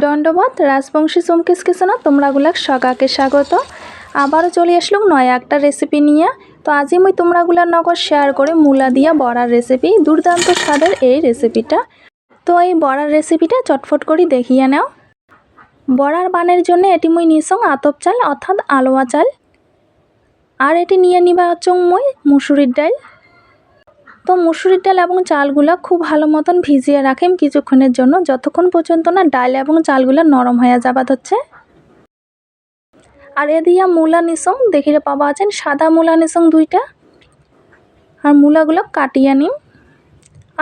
দণ্ডবত রাজবংশী চুমকিস কিচেনত তোমরাগুলাক সগাকে স্বাগত। আবারও চলে আসলাম নয় একটা রেসিপি নিয়ে। তো আজই মুই তোমরাগুলার নগর শেয়ার করে মূলা দিয়া বড়ার রেসিপি দুর্দান্ত স্বাদের এই রেসিপিটা তো এই বড়ার রেসিপিটা চটফট করে দেখিয়ে নাও। বড়ার বানের জন্য এটি মুই নিসং আতপ চাল, অর্থাৎ আলোয়া চাল। আর এটি নিয়ে নিবা হচ্ছং মুই মুসুরির ডাল। তো মুসুরির ডাল এবং চালগুলো খুব ভালো মতন ভিজিয়ে রাখিম কিছুক্ষণের জন্য। যতক্ষণ পর্যন্ত না ডাল এবং চালগুলো নরম হয়ে যাবাত হচ্ছে। আর এ দিয়া মূলা নিসং, দেখিরে পাবা আছেন সাদা মূলা নিসং দুইটা। আর মূলাগুলো কাটিয়ে নিম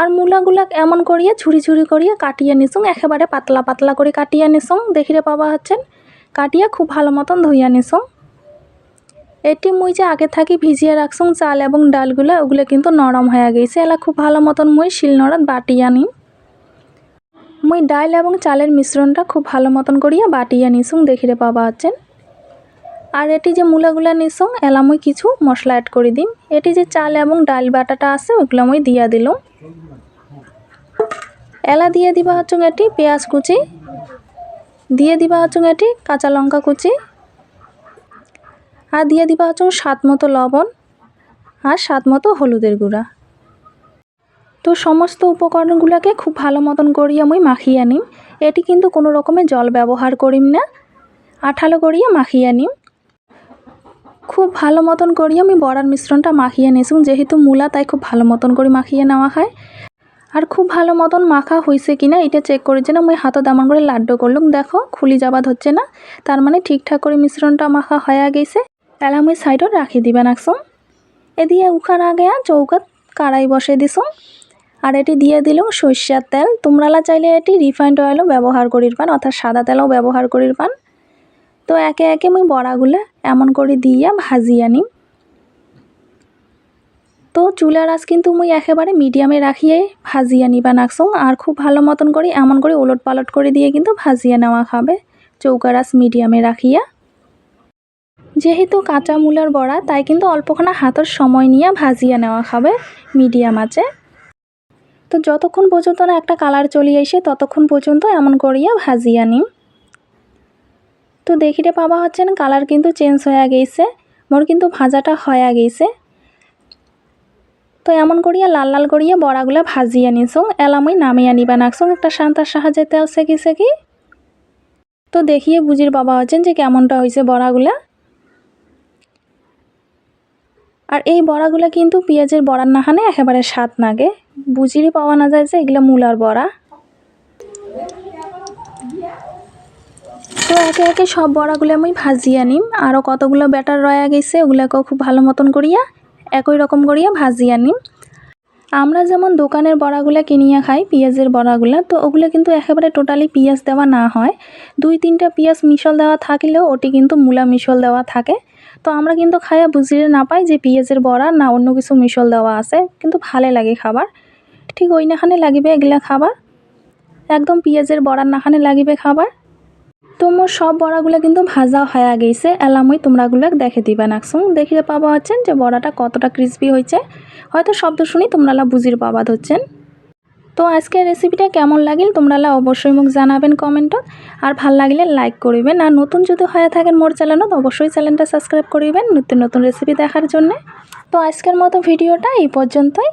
আর মূলাগুলো এমন করিয়ে ছুরি ছুরি করিয়ে কাটিয়ে নিসুং, একেবারে পাতলা পাতলা করে কাটিয়ে নিসং, দেখিরে পাবা হচ্ছেন কাটিয়ে খুব ভালো মতন ধুইয়া নিসুং। এটি মুই যে আগে থাকি ভিজিয়ে রাখছুং চাল এবং ডালগুলো, ওগুলো কিন্তু নরম হয়ে গেছে। এলা খুব ভালো মতন মুই শিলনোড়াত বাটিয়া নিম। মুই ডাল এবং চালের মিশ্রণটা খুব ভালো মতন করিয়া বাটিয়া নিসুং, দেখিরে পাবা আছেন আর এটি যে মূলাগুলা নিসুং, এলা মুই কিছু মশলা অ্যাড করে দিম। এটি যে চাল এবং ডাল বাটাটা আছে, ওগুলো মুই দিয়া দিলুম। এলা দিয়ে দিবা হচ্ছুং এটি পেঁয়াজ কুচি, দিয়ে দিবা হচ্ছুং এটি কাঁচা লঙ্কা কুচি আর দিয়ে দিবা হচ্ছে স্বাদ মতো লবণ আর স্বাদ মতো হলুদের গুঁড়া। তো সমস্ত উপকরণগুলোকে খুব ভালো মতন করিয়া মুই মাখিয়ে নিম এটি কিন্তু কোনো রকমের জল ব্যবহার করিম না। আঠালো করিয়া মাখিয়ে নিম খুব ভালো মতন করিয়া আমি বড়ার মিশ্রণটা মাখিয়ে নিয়েছি যেহেতু মূলা, তাই খুব ভালো মতন করে মাখিয়ে নেওয়া হয়। আর খুব ভালো মতন মাখা হয়েছে কি না এটা চেক করেছি না মুই হাতত এমন করে লাড্ডু করলুম। দেখো, খুলি যাবাদ হচ্ছে না। তার মানে ঠিকঠাক করে মিশ্রণটা মাখা হয়ে গেছে। এলা আমি সাইডত রাখি দিবেন একসম এদিকে উখান আগে চৌকাত কাড়াই বসে দিছুম আর এটি দিয়ে দিলাম সর্ষের তেল। তোমরালা চাইলে এটি রিফাইন্ড অয়েলও ব্যবহার করির পান অর্থাৎ সাদা তেলও ব্যবহার করির পান তো একে একে আমি বড়াগুলো এমন করে দিয়া ভাজিয়া নিম তো চুলার আঁচ কিন্তু মুই একেবারে মিডিয়ামে রাখিয়ে ভাজিয়া নিবা নাকসুং আর খুব ভালো মতন করে এমন করে ওলট পালট করে দিয়ে কিন্তু ভাজিয়া নেওয়া খাবে। চৌকার আঁচ মিডিয়ামে রাখিয়া যেহেতু কাঁচা মূলার বড়া, তাই কিন্তু অল্পখানা হাতের সময় নিয়ে ভাজিয়ে নেওয়া খাবে মিডিয়াম আছে তো যতক্ষণ পর্যন্ত না একটা কালার চলে এসে ততক্ষণ পর্যন্ত এমন করিয়া ভাজিয়া নিম তো দেখিতে পাবা হচ্ছে না, কালার কিন্তু চেঞ্জ হয়ে গেছে, মোর কিন্তু ভাজাটা হয়ে গেছে। তো এমন করিয়া লাল লাল করিয়া বড়াগুলা ভাজিয়া নিছুং এলামই নামিয়া নিবা নাকছুং একটা শান্তার সাহায্যে তেল সেকি সেকি। তো দেখিয়ে বুঝির বাবা হচ্ছেন যে কেমনটা হয়েছে বড়াগুলা। আর এই বড়াগুলো কিন্তু পেঁয়াজের বড়ার নাহানে একেবারে স্বাদ নাগে বুঝিরই পাওয়া না যায় যে এগুলো মূলার বড়া। তো একে একে সব বড়াগুলো আমি ভাজিয়ে নিম। আরও কতগুলো ব্যাটার রয়ে গেছে, ওগুলোকেও খুব ভালো মতন করিয়া একই রকম করিয়া ভাজিয়ে নিম। আমরা যেমন দোকানের বড়াগুলো কিনিয়া খাই, পেঁয়াজের বড়াগুলো, তো ওগুলো কিন্তু একেবারে টোটালি পেঁয়াজ দেওয়া না হয়। দুই তিনটা পেঁয়াজ মিশল দেওয়া থাকলেও ওটি কিন্তু মূলা মিশল দেওয়া থাকে। তো আমরা কিন্তু খাইয়া বুঝিয়ে না পাই যে পেঁয়াজের বড়া না অন্য কিছু মিশল দেওয়া আছে, কিন্তু ভালো লাগে খাবার। ঠিক ওই নাখানে লাগিবে এগুলা খাবার। একদম পেঁয়াজের বড়ার নাখানে লাগিবে খাবার। তো মোর সব বড়াগুলো কিন্তু ভাজা হয়ে গেছে, এলামই তোমরাগুলো দেখে দিবা নাকসুং দেখিতে পাবা হচ্ছেন যে বড়াটা কতটা ক্রিসপি হয়েছে হয়তো শব্দ শুনি তোমরা বুঝির পাবাদ হচ্ছেন তো আজকের রেসিপিটা কেমন লাগিল তোমরা অবশ্যই মুখ জানাবেন কমেন্টত আর ভালো লাগলে লাইক করিবেন। আর নতুন যদি হয়ে থাকেন মোর চ্যানেলত অবশ্যই চ্যানেলটা সাবস্ক্রাইব করিবেন। নতুন নতুন রেসিপি দেখার জন্য। তো আজকের মতো ভিডিওটা এই পর্যন্তই।